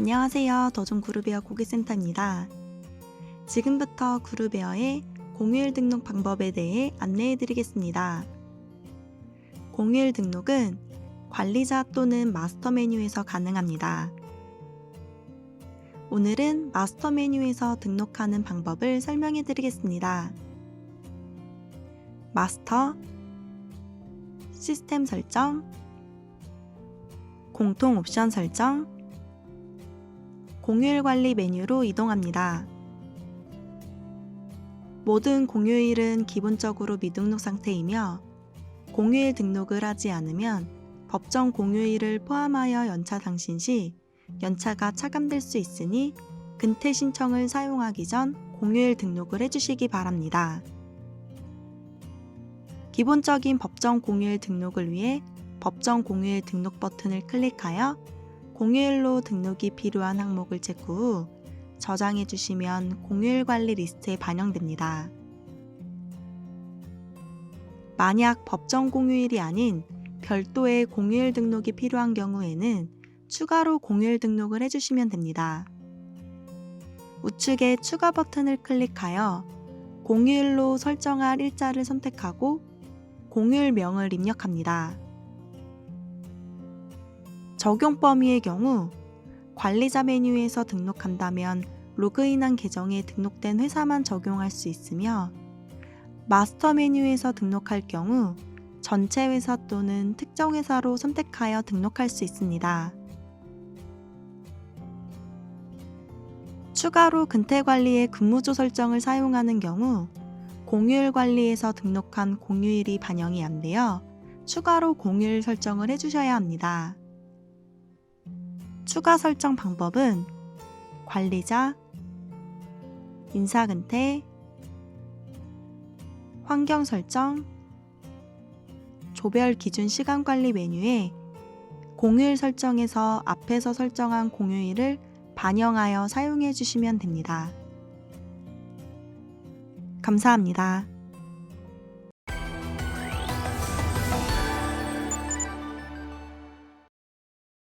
안녕하세요. 더존그룹웨어 고객센터입니다. 지금부터 그룹웨어의 공휴일 등록 방법에 대해 안내해 드리겠습니다. 공휴일 등록은 관리자 또는 마스터 메뉴에서 가능합니다. 오늘은 마스터 메뉴에서 등록하는 방법을 설명해 드리겠습니다. 마스터, 시스템 설정, 공통 옵션 설정, 공휴일 관리 메뉴로 이동합니다. 모든 공휴일은 기본적으로 미등록 상태이며 공휴일 등록을 하지 않으면 법정 공휴일을 포함하여 연차 당신 시 연차가 차감될 수 있으니 근태 신청을 사용하기 전 공휴일 등록을 해주시기 바랍니다. 기본적인 법정 공휴일 등록을 위해 법정 공휴일 등록 버튼을 클릭하여 공휴일로 등록이 필요한 항목을 체크 후 저장해 주시면 공휴일 관리 리스트에 반영됩니다. 만약 법정 공휴일이 아닌 별도의 공휴일 등록이 필요한 경우에는 추가로 공휴일 등록을 해주시면 됩니다. 우측에 추가 버튼을 클릭하여 공휴일로 설정할 일자를 선택하고 공휴일명을 입력합니다. 적용 범위의 경우 관리자 메뉴에서 등록한다면 로그인한 계정에 등록된 회사만 적용할 수 있으며 마스터 메뉴에서 등록할 경우 전체 회사 또는 특정 회사로 선택하여 등록할 수 있습니다. 추가로 근태 관리의 근무조 설정을 사용하는 경우 공휴일 관리에서 등록한 공휴일이 반영이 안 되어 추가로 공휴일 설정을 해주셔야 합니다. 추가 설정 방법은 관리자, 인사근태, 환경 설정, 조별 기준 시간 관리 메뉴에 공휴일 설정에서 앞에서 설정한 공휴일을 반영하여 사용해 주시면 됩니다. 감사합니다.